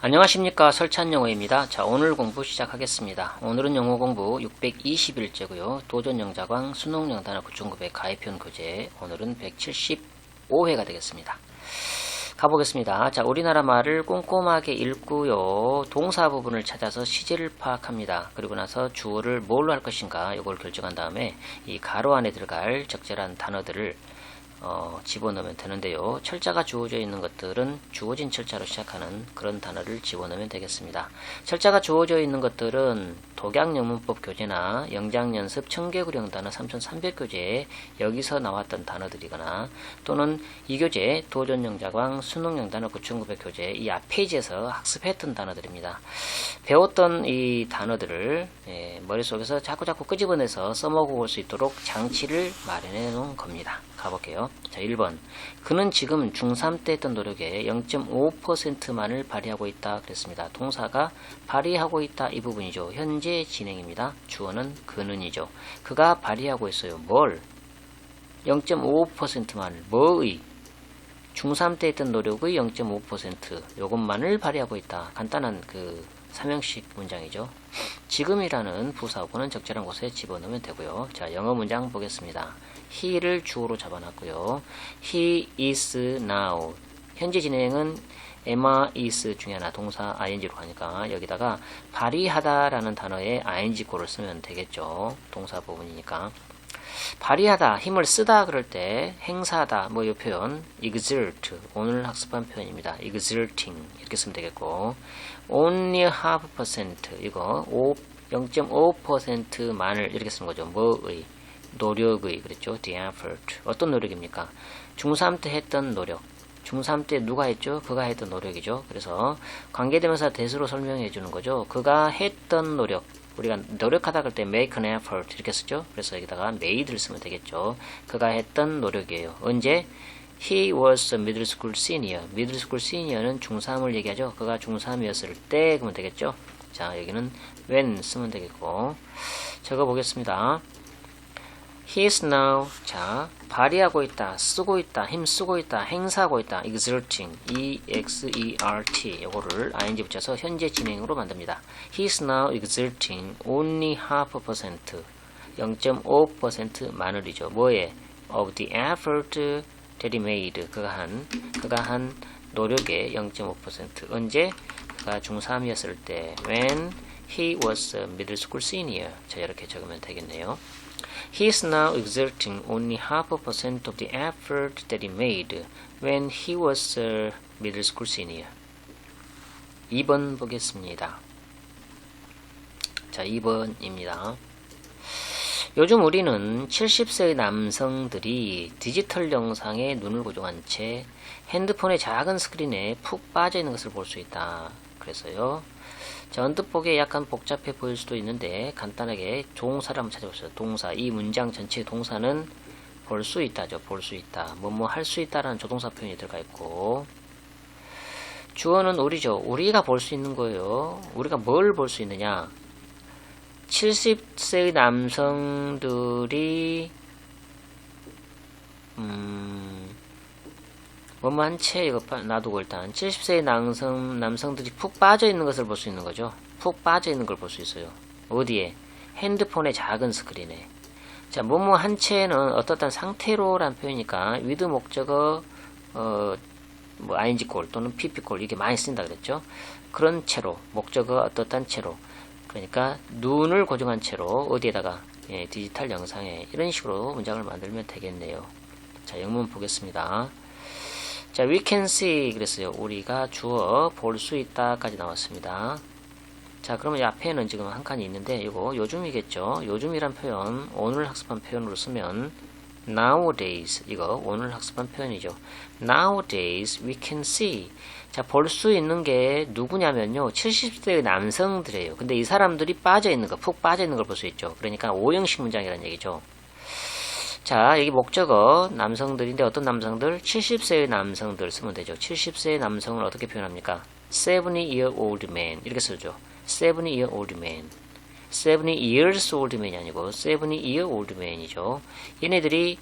안녕하십니까 설찬 영어입니다. 자 오늘 공부 시작하겠습니다. 오늘은 영어 공부 620일째고요. 도전 영자광 수능 영단어 9,900 가입형 교재 오늘은 175회가 되겠습니다. 가보겠습니다. 자 우리나라 말을 꼼꼼하게 읽고요. 동사 부분을 찾아서 시제를 파악합니다. 그리고 나서 주어를 뭘로 할 것인가 이걸 결정한 다음에 이 가로 안에 들어갈 적절한 단어들을 어, 집어넣으면 되는데요. 철자가 주어져 있는 것들은 주어진 철자로 시작하는 그런 단어를 집어넣으면 되겠습니다. 철자가 주어져 있는 것들은 독약영문법 교재나 영장연습 청개구령 단어 3300교재에 여기서 나왔던 단어들이거나 또는 이 교재 도전영자광 수능영 단어 9900 교재 이 앞 페이지에서 학습했던 단어들입니다. 배웠던 이 단어들을 예, 머릿속에서 자꾸자꾸 끄집어내서 써먹어 볼 수 있도록 장치를 마련해 놓은 겁니다. 가볼게요. 자, 1번. 그는 지금 중3 때 했던 노력의 0.5%만을 발휘하고 있다. 그랬습니다. 동사가 발휘하고 있다. 이 부분이죠. 현재 진행입니다. 주어는 그는이죠. 그가 발휘하고 있어요. 뭘? 0.5%만을. 뭐의? 중3 때 했던 노력의 0.5% 요것만을 발휘하고 있다. 간단한 그 삼형식 문장이죠. 지금이라는 부사구는 적절한 곳에 집어넣으면 되고요. 자, 영어 문장 보겠습니다. he를 주어로 잡아놨고요. he is now. 현재 진행은 am, is 중에 하나 동사 ing로 가니까 여기다가 발휘하다라는 단어에 ing고를 쓰면 되겠죠. 동사 부분이니까. 발휘하다, 힘을 쓰다 그럴 때 행사하다 뭐 이 표현 exert 오늘 학습한 표현입니다. exerting 이렇게 쓰면 되겠고 only half percent 이거 0.5%만을 이렇게 쓰는 거죠. 뭐의 노력의 그랬죠. the effort 어떤 노력입니까? 중3 때 했던 노력 중3 때 누가 했죠? 그가 했던 노력이죠. 그래서 관계대명사 대수로 설명해 주는 거죠. 그가 했던 노력 우리가 노력하다 그럴 때 make an effort 이렇게 쓰죠. 그래서 여기다가 made를 쓰면 되겠죠. 그가 했던 노력이에요. 언제? He was a middle school senior. middle school senior는 중3을 얘기하죠. 그가 중3이었을 때 그러면 되겠죠. 자, 여기는 when 쓰면 되겠고. 적어 보겠습니다. He is now 자 발휘하고 있다, 쓰고 있다, 힘 쓰고 있다, 행사하고 있다, exerting, e x e r t 요거를 ing 붙여서 현재 진행으로 만듭니다. He is now exerting only half percent, 0.5% 마늘이죠. 뭐에? of the effort made. 그가 한 그가 한 노력의 0.5% 언제? 그가 중3이었을 때 when he was a middle school senior. 자 이렇게 적으면 되겠네요. He is now exerting only half a percent of the effort that he made when he was a middle school senior. 2번 보겠습니다. 자, 2번입니다. 요즘 우리는 70세의 남성들이 디지털 영상에 눈을 고정한 채 핸드폰의 작은 스크린에 푹 빠져 있는 것을 볼 수 있다. 그래서요. 자, 언뜻 보기에 약간 복잡해 보일 수도 있는데 간단하게 동사를 한번 찾아보세요. 동사. 이 문장 전체의 동사는 볼 수 있다죠. 볼 수 있다. 뭐뭐 할 수 있다라는 조동사 표현이 들어가 있고 주어는 우리죠. 우리가 볼 수 있는 거예요. 우리가 뭘 볼 수 있느냐? 70세의 남성들이 음 뭐뭐 한채 이거 놔두고 일단 70세의 남성, 남성들이 푹 빠져 있는 것을 볼 수 있는 거죠. 푹 빠져 있는 걸 볼 수 있어요. 어디에? 핸드폰의 작은 스크린에. 자, 뭐뭐 한 채는 어떻단 상태로란 표현이니까 위드 목적어 어, 뭐 ing골 또는 pp골 이게 많이 쓴다 그랬죠. 그런 채로 목적어 어떻단 채로 그러니까 눈을 고정한 채로 어디에다가 예, 디지털 영상에 이런 식으로 문장을 만들면 되겠네요. 자, 영문 보겠습니다. 자, we can see 그랬어요. 우리가 주어 볼 수 있다까지 나왔습니다. 자, 그러면 이 앞에는 지금 한 칸이 있는데 이거 요즘이겠죠. 요즘이란 표현 오늘 학습한 표현으로 쓰면 nowadays 이거 오늘 학습한 표현이죠. nowadays we can see 자, 볼 수 있는 게 누구냐면요. 70세의 남성들이에요. 근데 이 사람들이 빠져 있는 거, 푹 빠져 있는 걸 볼 수 있죠. 그러니까 오형식 문장이라는 얘기죠. 자, 여기 목적어 남성들인데 어떤 남성들? 70세의 남성들 쓰면 되죠. 70세의 남성을 어떻게 표현합니까? 70-year-old man 이렇게 쓰죠. 70-year-old man 70 years old man이 아니고 70-year-old man이죠. 얘네들이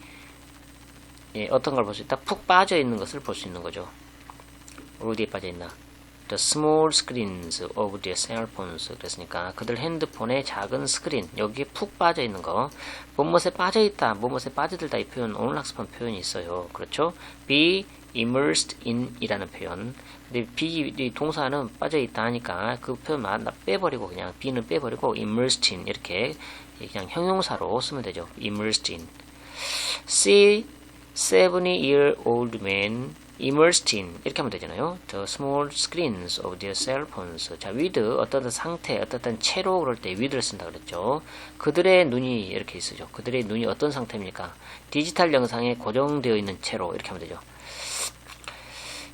예, 어떤 걸 볼 수 있다? 푹 빠져 있는 것을 볼 수 있는 거죠. 어디에 빠져 있나? the small screens of their cell phones. 그랬으니까 그들 핸드폰의 작은 스크린 여기에 푹 빠져 있는 거. 무엇에 빠져 있다, 무엇에 빠져들다 이 표현 오늘 학습한 표현이 있어요. 그렇죠? be immersed in 이라는 표현. 근데 be 이 동사는 빠져 있다 하니까 그 표현만 다 빼버리고 그냥 be는 빼버리고 immersed in 이렇게 그냥 형용사로 쓰면 되죠. immersed in. See 70-year-old man immersed in 이렇게 하면 되잖아요. The small screens of their cell phones. 자, with 어떤 상태, 어떤 채로 그럴 때 with를 쓴다 그랬죠. 그들의 눈이 이렇게 쓰죠. 그들의 눈이 어떤 상태입니까? 디지털 영상에 고정되어 있는 채로 이렇게 하면 되죠.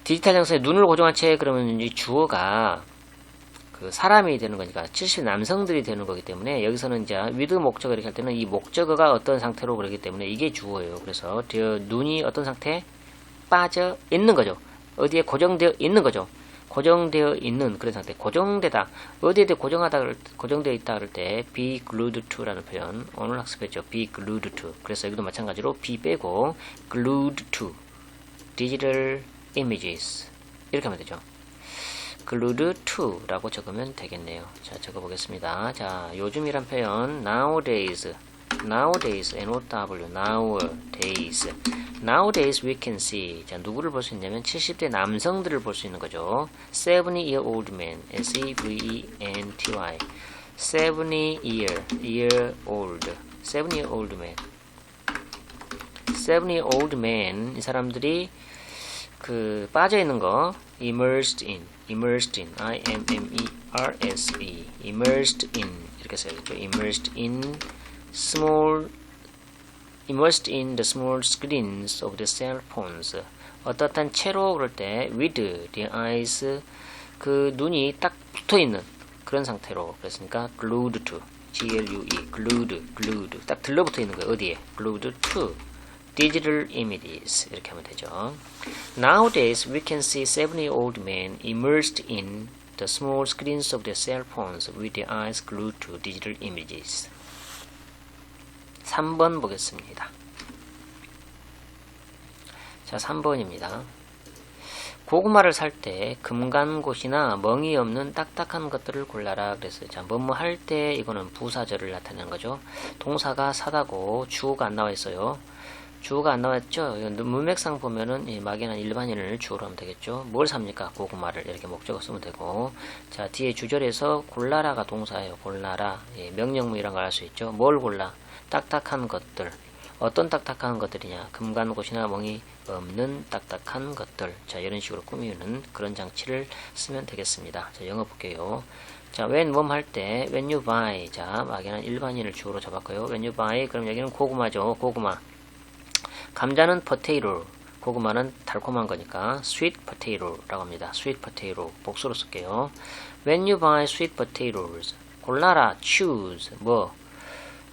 디지털 영상에 눈을 고정한 채 그러면 이 주어가 그 사람이 되는 거니까 70 남성들이 되는 거기 때문에 여기서는 이제 위드 목적어 이렇게 할 때는 이 목적어가 어떤 상태로 그러기 때문에 이게 주어예요. 그래서 눈이 어떤 상태 빠져 있는 거죠. 어디에 고정되어 있는 거죠. 고정되어 있는 그런 상태. 고정되다. 어디에 고정하다 고정되어 있다 그럴 때 be glued to라는 표현 오늘 학습했죠. be glued to. 그래서 여기도 마찬가지로 be 빼고 glued to digital images 이렇게 하면 되죠. glued to라고 적으면 되겠네요. 자, 적어보겠습니다. 자, 요즘이란 표현 nowadays, nowadays, N-O-W, nowadays, nowadays we can see. 자, 누구를 볼 수 있냐면 70대 남성들을 볼 수 있는 거죠. 70-year-old man, S-E-V-E-N-T-Y, 70-year, year old, 70-year-old man, 70-year-old man 이 사람들이 그 빠져 있는 거 immersed in, immersed in, I M M E R S E, immersed in 이렇게 써야겠죠. immersed in small, immersed in the small screens of the cell phones. 어떻한 채로 그럴 때 with the eyes 그 눈이 딱 붙어 있는 그런 상태로 그랬으니까 glued to, G L U E, glued, glued 딱 들러붙어 있는 거예요. 어디에? glued to. Digital images 이렇게 하면 되죠. Nowadays we can see 70-year-old men immersed in the small screens of their cell phones with their eyes glued to digital images. 3번 보겠습니다. 자, 3번입니다. 고구마를 살 때 금간곳이나 멍이 없는 딱딱한 것들을 골라라 그랬어요. 자, 뭐뭐 할 때 이거는 부사절을 나타내는 거죠. 동사가 사다고 주어가 안 나와 있어요. 주어가 안 나왔죠? 문맥상 보면은 이 막연한 일반인을 주어로 하면 되겠죠? 뭘 삽니까? 고구마를 이렇게 목적어 쓰면 되고 자 뒤에 주절에서 골라라가 동사예요. 골라라 예, 명령문이란 걸 알 수 있죠? 뭘 골라? 딱딱한 것들 어떤 딱딱한 것들이냐? 금간곳이나 멍이 없는 딱딱한 것들 자 이런 식으로 꾸미는 그런 장치를 쓰면 되겠습니다. 자 영어 볼게요. 자, when 몸할때 when you buy 자 막연한 일반인을 주어로 잡았고요. when you buy 그럼 여기는 고구마죠. 고구마 감자는 potato, 고구마는 달콤한 거니까 sweet potato라고 합니다. sweet potato 복수로 쓸게요. When you buy sweet potatoes, 골라라, choose, 뭐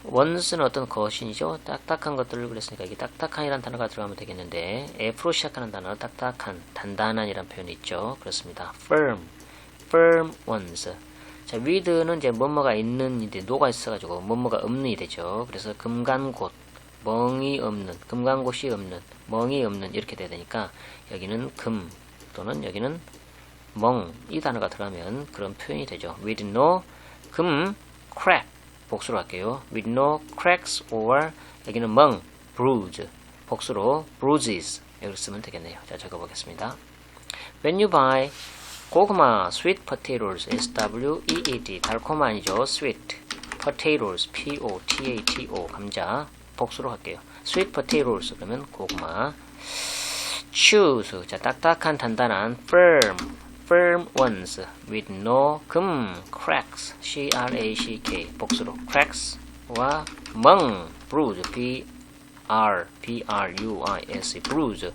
원스는 어떤 것이죠? 딱딱한 것들을 그랬으니까 이게 딱딱한이라는 단어가 들어가면 되겠는데 F로 시작하는 단어 딱딱한, 단단한이라는 표현이 있죠. 그렇습니다. firm, firm ones. 자, with는 이제 뭐뭐가 있는 인데 노가 있어가지고 뭐뭐가 없는이 되죠. 그래서 금간곳, 멍이 없는, 금간곳이 없는, 멍이 없는 이렇게 돼야 되니까 여기는 금 또는 여기는 멍 이 단어가 들어가면 그런 표현이 되죠. with no 금 crack 복수로 할게요. with no cracks or 여기는 멍 bruise 복수로 bruises 이렇게 쓰면 되겠네요. 자 적어보겠습니다. When you buy 고구마 sweet potatoes S W E E D 달콤한이죠. sweet potatoes P O T A T O 감자 복수로 할게요. sweet potatoes 그러면 고구마 choose 자 딱딱한 단단한 firm firm ones with no 금 cracks C R A C K 복수로 cracks와 멍 bruise B R B R U I S bruise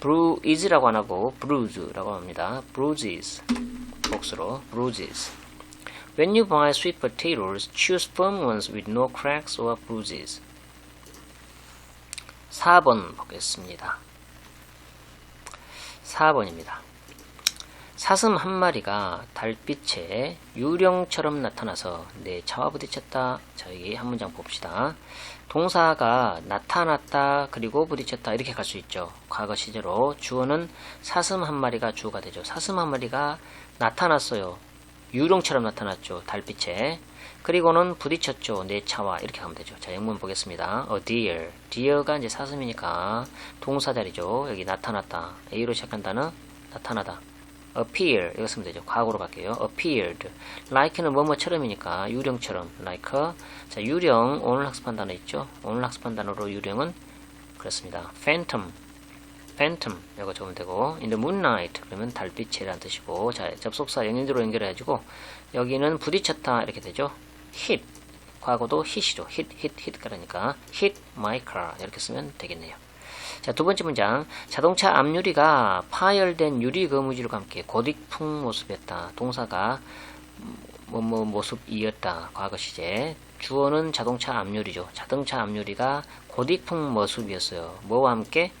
bruise라고 안 하고 bruise라고 합니다. bruises 복수로 bruises When you buy sweet potatoes, choose firm ones with no cracks or bruises. 4번 보겠습니다. 4번입니다. 사슴 한 마리가 달빛에 유령처럼 나타나서 내 차와 부딪혔다. 자, 여기 한 문장 봅시다. 동사가 나타났다 그리고 부딪혔다 이렇게 갈 수 있죠. 과거 시제로 주어는 사슴 한 마리가 주어가 되죠. 사슴 한 마리가 나타났어요. 유령처럼 나타났죠. 달빛에. 그리고는 부딪혔죠. 내 차와 이렇게 가면 되죠. 자, 영문 보겠습니다. A deer. deer가 이제 사슴이니까 동사 자리죠. 여기 나타났다. A로 시작한 단어 나타나다. appear 이거 쓰면 되죠. 과거로 갈게요. appeared. like는 뭐뭐처럼이니까 유령처럼 like. 자, 유령 오늘 학습한 단어 있죠. 오늘 학습한 단어로 유령은 그렇습니다. phantom. phantom 이거 적으면 되고 in the moonlight 그러면 달빛이라는 뜻이고 자 접속사 영인으로 연결해가지고 여기는 부딪혔다 이렇게 되죠. Hit 과거도 hit이죠. hit hit hit 그러니까 hit my car 이렇게 쓰면 되겠네요. 자, 두 번째 문장. 자동차 앞유리가 파열된 유리 거무줄과 함께 고딕풍 모습이었다. 동사가 뭐, 뭐, 모습이었다. 과거 시제. 주어는 자동차 앞유리죠. 자동차 앞유리가 고딕풍 모습이었어요. 뭐와 함께?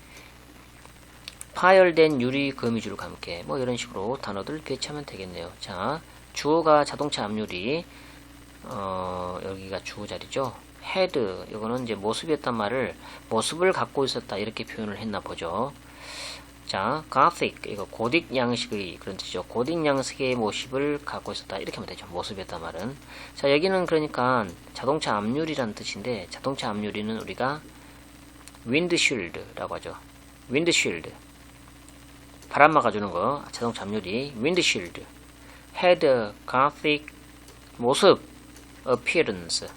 파열된 유리 거미줄과 함께. 뭐, 이런 식으로 단어들 교체하면 되겠네요. 자, 주어가 자동차 앞유리. 어, 여기가 주어 자리죠. 헤드 이거는 이제 모습이었단 말을 모습을 갖고 있었다 이렇게 표현을 했나 보죠. 자, gothic 이거 고딕 양식의 그런 뜻이죠. 고딕 양식의 모습을 갖고 있었다 이렇게 하면 되죠. 모습이었단 말은. 자, 여기는 그러니까 자동차 앞유리라는 뜻인데 자동차 앞유리는 우리가 윈드쉴드라고 하죠. 윈드쉴드 바람 막아주는 거 자동차 앞유리 윈드쉴드 헤드 gothic 모습 appearance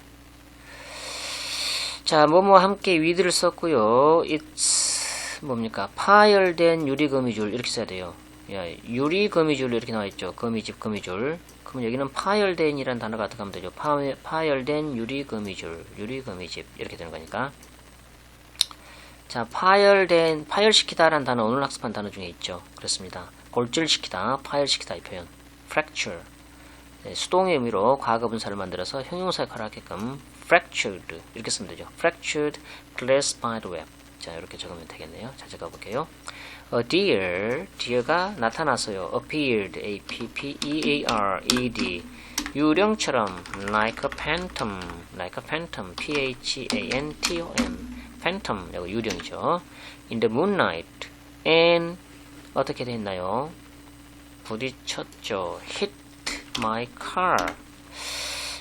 자, 뭐뭐 함께 위드를 썼고요. it's 뭡니까? 파열된 유리 거미줄 이렇게 써야 돼요. 야, 유리 거미줄 이렇게 나와 있죠. 거미집 거미줄. 그럼 여기는 파열된이라는 단어가 하면 되죠? 파, 파열된 유리 거미줄, 유리 거미집 이렇게 되는 거니까. 자, 파열된 파열시키다라는 단어 오늘 학습한 단어 중에 있죠. 그렇습니다. 골절시키다, 파열시키다 이 표현. fracture. 네, 수동의 의미로 과거 분사를 만들어서 형용사 역할을 하게끔 fractured 이렇게 쓰면 되죠. fractured glass spider web. 자, 이렇게 적으면 되겠네요. 자, 제가 볼게요. A deer, deer가 나타났어요. appeared, a-p-p-e-a-r-e-d. 유령처럼 like a phantom, like a phantom, p-h-a-n-t-o-m. phantom, 이거 유령이죠. in the moonlight. and 어떻게 됐나요? 부딪혔죠. hit my car.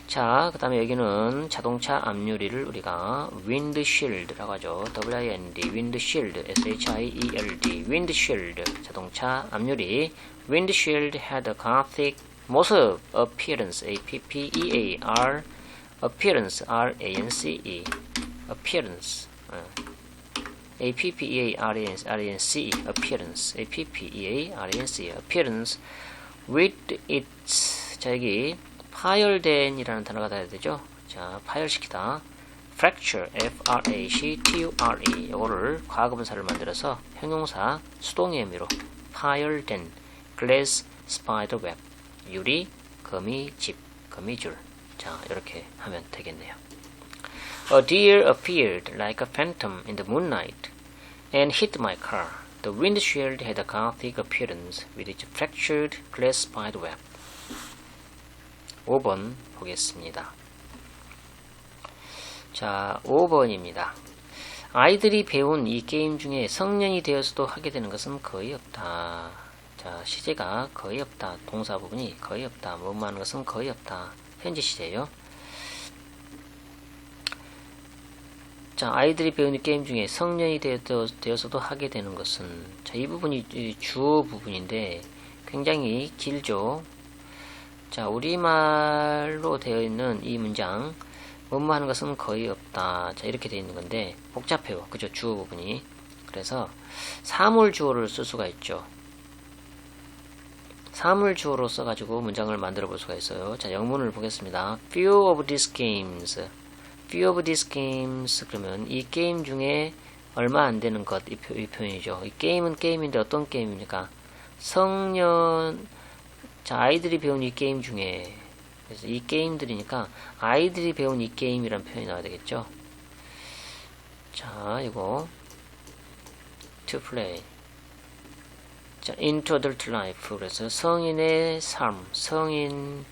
자, 그 다음에 여기는 자동차 앞유리를 우리가 windshield라고 하죠. W-I-N-D, windshield, S-H-I-E-L-D, windshield, 자동차 앞유리. windshield had a gothic 모습, appearance, A-P-P-E-A-R, appearance, R-A-N-C-E, appearance, 어. A-P-P-E-A-R-A-N-C-E, appearance, A-P-P-E-A-R-A-N-C-E, appearance, with its, 자, 여기, 파열된이라는 단어가 돼야 되죠. 자, 파열시키다. fracture, f-r-a-c-t-u-r-e. 요거를 과거분사를 만들어서 형용사 수동의 의미로 파열된 glass spider web. 유리 거미집, 거미줄. 자, 이렇게 하면 되겠네요. A deer appeared like a phantom in the moonlight and hit my car. The windshield had a gothic appearance with its fractured glass spider web. 5번 보겠습니다. 자, 5번입니다. 아이들이 배운 이 게임 중에 성년이 되어서도 하게 되는 것은 거의 없다. 자, 시제가 거의 없다. 동사 부분이 거의 없다. 뭐뭐 하는 것은 거의 없다. 현재 시제요. 자, 아이들이 배우는 게임 중에 성년이 되어서도 하게 되는 것은 자, 이 부분이 주어 부분인데 굉장히 길죠. 자, 우리말로 되어 있는 이 문장 뭐뭐 하는 것은 거의 없다. 자, 이렇게 되어 있는 건데 복잡해요. 그죠? 주어 부분이. 그래서 사물 주어를 쓸 수가 있죠. 사물 주어로 써가지고 문장을 만들어 볼 수가 있어요. 자, 영문을 보겠습니다. Few of these games. Few of these games. 그러면 이 게임 중에 얼마 안 되는 것, 이, 표, 이 표현이죠. 이 게임은 게임인데 어떤 게임입니까? 성년, 자, 아이들이 배운 이 게임 중에 그래서 이 게임들이니까 아이들이 배운 이 게임이란 표현이 나와야 되겠죠. 자, 이거 to play 자, into adult life. 그래서 성인의 삶, 성인의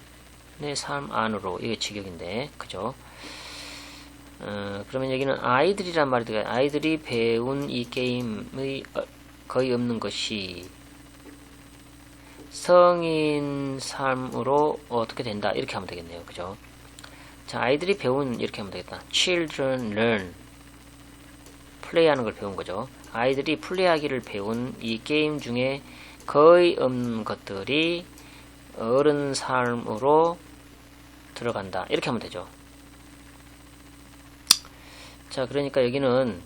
삶 안으로 이게 직역인데, 그죠? 어, 그러면 여기는 아이들이란 말이 들어가요. 아이들이 배운 이 게임의 어, 거의 없는 것이 성인 삶으로 어떻게 된다 이렇게 하면 되겠네요. 그죠? 자, 아이들이 배운 이렇게 하면 되겠다. Children learn 플레이하는 걸 배운 거죠. 아이들이 플레이하기를 배운 이 게임 중에 거의 없는 것들이 어른 삶으로 들어간다. 이렇게 하면 되죠. 자, 그러니까 여기는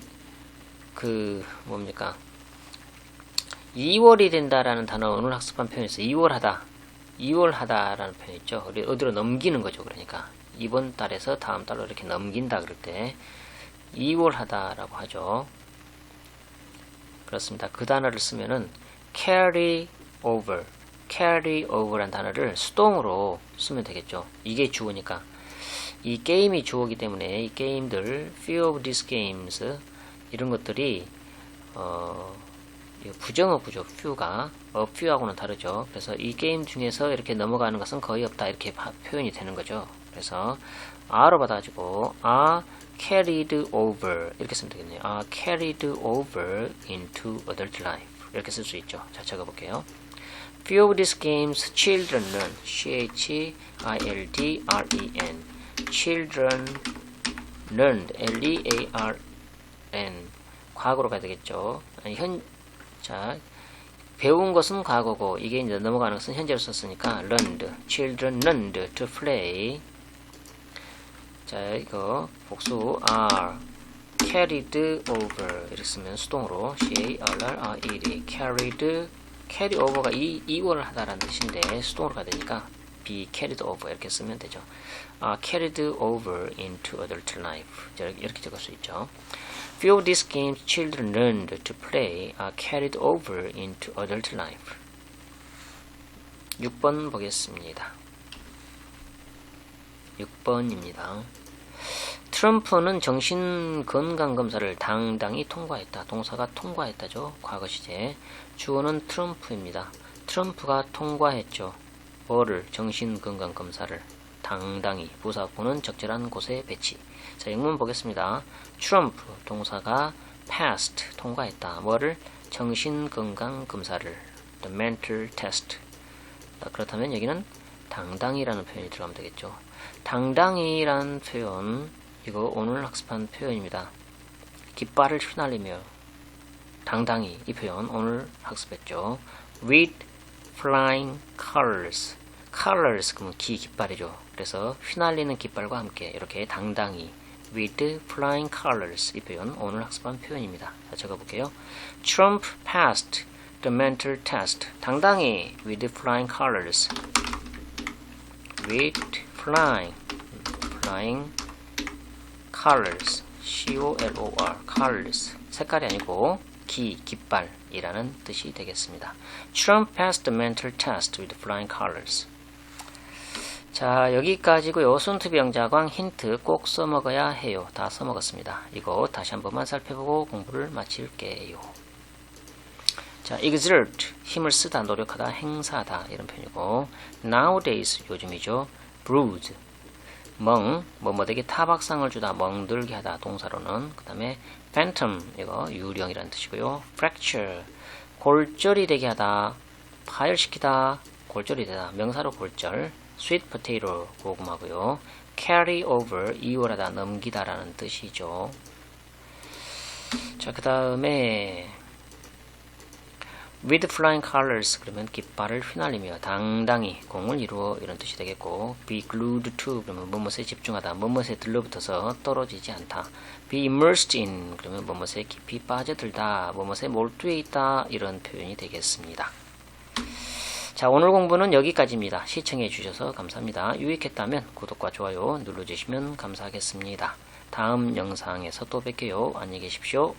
그 뭡니까? 2월이 된다라는 단어 오늘 학습한 표현이 있어요. 2월 하다. 2월 하다라는 표현 있죠. 어디로 넘기는 거죠. 그러니까 이번 달에서 다음 달로 이렇게 넘긴다 그럴 때 2월 하다라고 하죠. 그렇습니다. 그 단어를 쓰면은 carry over, carry over란 단어를 수동으로 쓰면 되겠죠. 이게 주어니까 이 게임이 주어기 때문에 이 게임들, few of these games 이런 것들이 어, 부정어 구조 few가 a few하고는 다르죠. 그래서 이 게임 중에서 이렇게 넘어가는 것은 거의 없다 이렇게 표현이 되는 거죠. 그래서 are로 받아가지고 are carried over 이렇게 쓰면 되겠네요. are carried over into adult life 이렇게 쓸 수 있죠. 자, 적어볼게요. Few of these games children learn. C-H-I-L-D-R-E-N. Children learned. L-E-A-R-N. 과거로 가야 되겠죠. 아니, 현, 자, 배운 것은 과거고, 이게 이제 넘어가는 것은 현재로 썼으니까, learned. Children learned to play. 자, 이거, 복수, are. carried over. 이렇게 쓰면 수동으로, C-A-R-R-I-E-D. carried carry over가 이, 이월을 하다라는 뜻인데 수동으로 가야 되니까 be carried over 이렇게 쓰면 되죠. 아, carried over into adult life 이렇게 적을 수 있죠. Few of these games children learned to play are carried over into adult life. 6번 보겠습니다. 6번입니다. 트럼프는 정신건강검사를 당당히 통과했다. 동사가 통과했다죠. 과거 시제. 주어는 트럼프입니다. 트럼프가 통과했죠. 뭐를? 정신건강검사를. 당당히. 부사구는 적절한 곳에 배치. 자, 영문 보겠습니다. 트럼프. 동사가 passed. 통과했다. 뭐를? 정신건강검사를. The mental test. 자, 그렇다면 여기는 당당히라는 표현이 들어가면 되겠죠. 당당히라는 표현 이거 오늘 학습한 표현입니다. 깃발을 휘날리며 당당히 이 표현 오늘 학습했죠. With flying colors. colors 그러면 기 깃발이죠. 그래서 휘날리는 깃발과 함께 이렇게 당당히 with flying colors 이 표현 오늘 학습한 표현입니다. 자, 적어볼게요. Trump passed the mental test. 당당히 with flying colors. with flying flying colors C-O-L-O-R colors 색깔이 아니고 기, 깃발 이라는 뜻이 되겠습니다. Trump passed the mental test with flying colors. 자 여기까지고요. 손투비 영자광 힌트 꼭 써먹어야 해요. 다 써먹었습니다. 이거 다시 한 번만 살펴보고 공부를 마칠게요. 자, exert 힘을 쓰다, 노력하다, 행사하다 이런 표현이고 nowadays 요즘이죠. bruise 멍, 뭐뭐에게 타박상을 주다, 멍들게 하다 동사로는 그 다음에 phantom 이거 유령이라는 뜻이고요. fracture 골절이 되게 하다, 파열시키다, 골절이 되다 명사로 골절 sweet potato 고구마고요. carry over 이월하다, 넘기다라는 뜻이죠. 자, 그 다음에 with flying colors 그러면 깃발을 휘날리며 당당히 공을 이루어 이런 뜻이 되겠고 be glued to 그러면 뭐뭇에 집중하다 뭐뭇에 들러붙어서 떨어지지 않다. be immersed in 그러면 뭐뭇에 깊이 빠져들다 뭐뭇에 몰두해 있다 이런 표현이 되겠습니다. 자 오늘 공부는 여기까지입니다. 시청해 주셔서 감사합니다. 유익했다면 구독과 좋아요 눌러주시면 감사하겠습니다. 다음 영상에서 또 뵐게요. 안녕히 계십시오